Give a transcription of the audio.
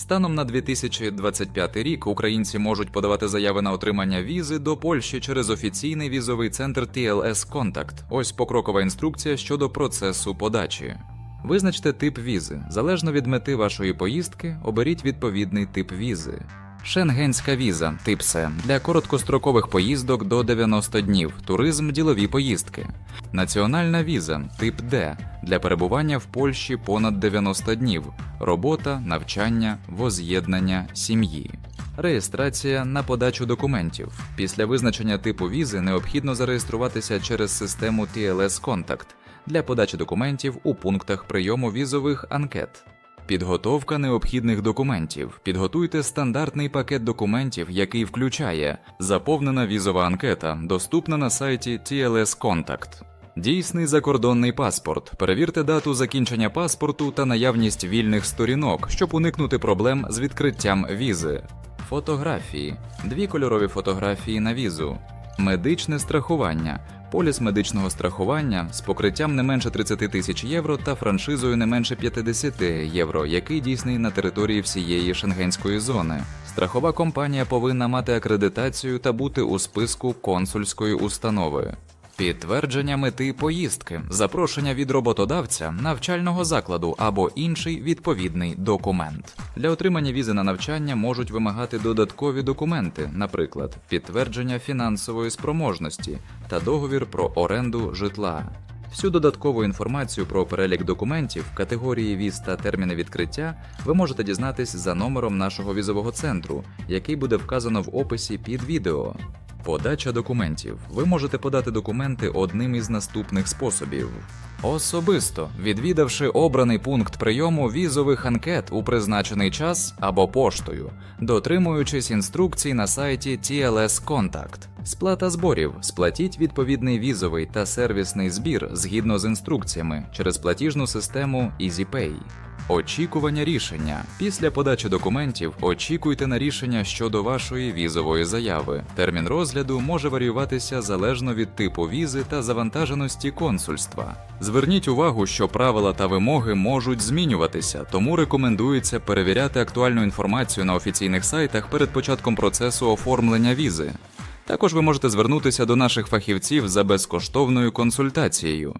Станом на 2025 рік українці можуть подавати заяви на отримання візи до Польщі через офіційний візовий центр TLS Contact. Ось покрокова інструкція щодо процесу подачі. Визначте тип візи. Залежно від мети вашої поїздки, оберіть відповідний тип візи. Шенгенська віза тип С для короткострокових поїздок до 90 днів, туризм, ділові поїздки. Національна віза тип Д для перебування в Польщі понад 90 днів, робота, навчання, воз'єднання сім'ї. Реєстрація на подачу документів. Після визначення типу візи необхідно зареєструватися через систему TLS Contact для подачі документів у пунктах прийому візових анкет. Підготовка необхідних документів. Підготуйте стандартний пакет документів, який включає заповнена візова анкета, доступна на сайті TLS Contact. Дійсний закордонний паспорт. Перевірте дату закінчення паспорту та наявність вільних сторінок, щоб уникнути проблем з відкриттям візи. Фотографії. Дві кольорові фотографії на візу. Медичне страхування. Поліс медичного страхування з покриттям не менше 30 тисяч євро та франшизою не менше 50 євро, який дійсний на території всієї шенгенської зони. Страхова компанія повинна мати акредитацію та бути у списку консульської установи. Підтвердження мети поїздки, запрошення від роботодавця, навчального закладу або інший відповідний документ. Для отримання візи на навчання можуть вимагати додаткові документи, наприклад, підтвердження фінансової спроможності та договір про оренду житла. Всю додаткову інформацію про перелік документів, категорії віз та терміни відкриття ви можете дізнатись за номером нашого візового центру, який буде вказано в описі під відео. Подача документів. Ви можете подати документи одним із наступних способів: особисто відвідавши обраний пункт прийому візових анкет у призначений час або поштою, дотримуючись інструкцій на сайті TLS Contact. Сплата зборів. Сплатіть відповідний візовий та сервісний збір згідно з інструкціями через платіжну систему EasyPay. Очікування рішення. Після подачі документів очікуйте на рішення щодо вашої візової заяви. Термін розгляду може варіюватися залежно від типу візи та завантаженості консульства. Зверніть увагу, що правила та вимоги можуть змінюватися, тому рекомендується перевіряти актуальну інформацію на офіційних сайтах перед початком процесу оформлення візи. Також ви можете звернутися до наших фахівців за безкоштовною консультацією.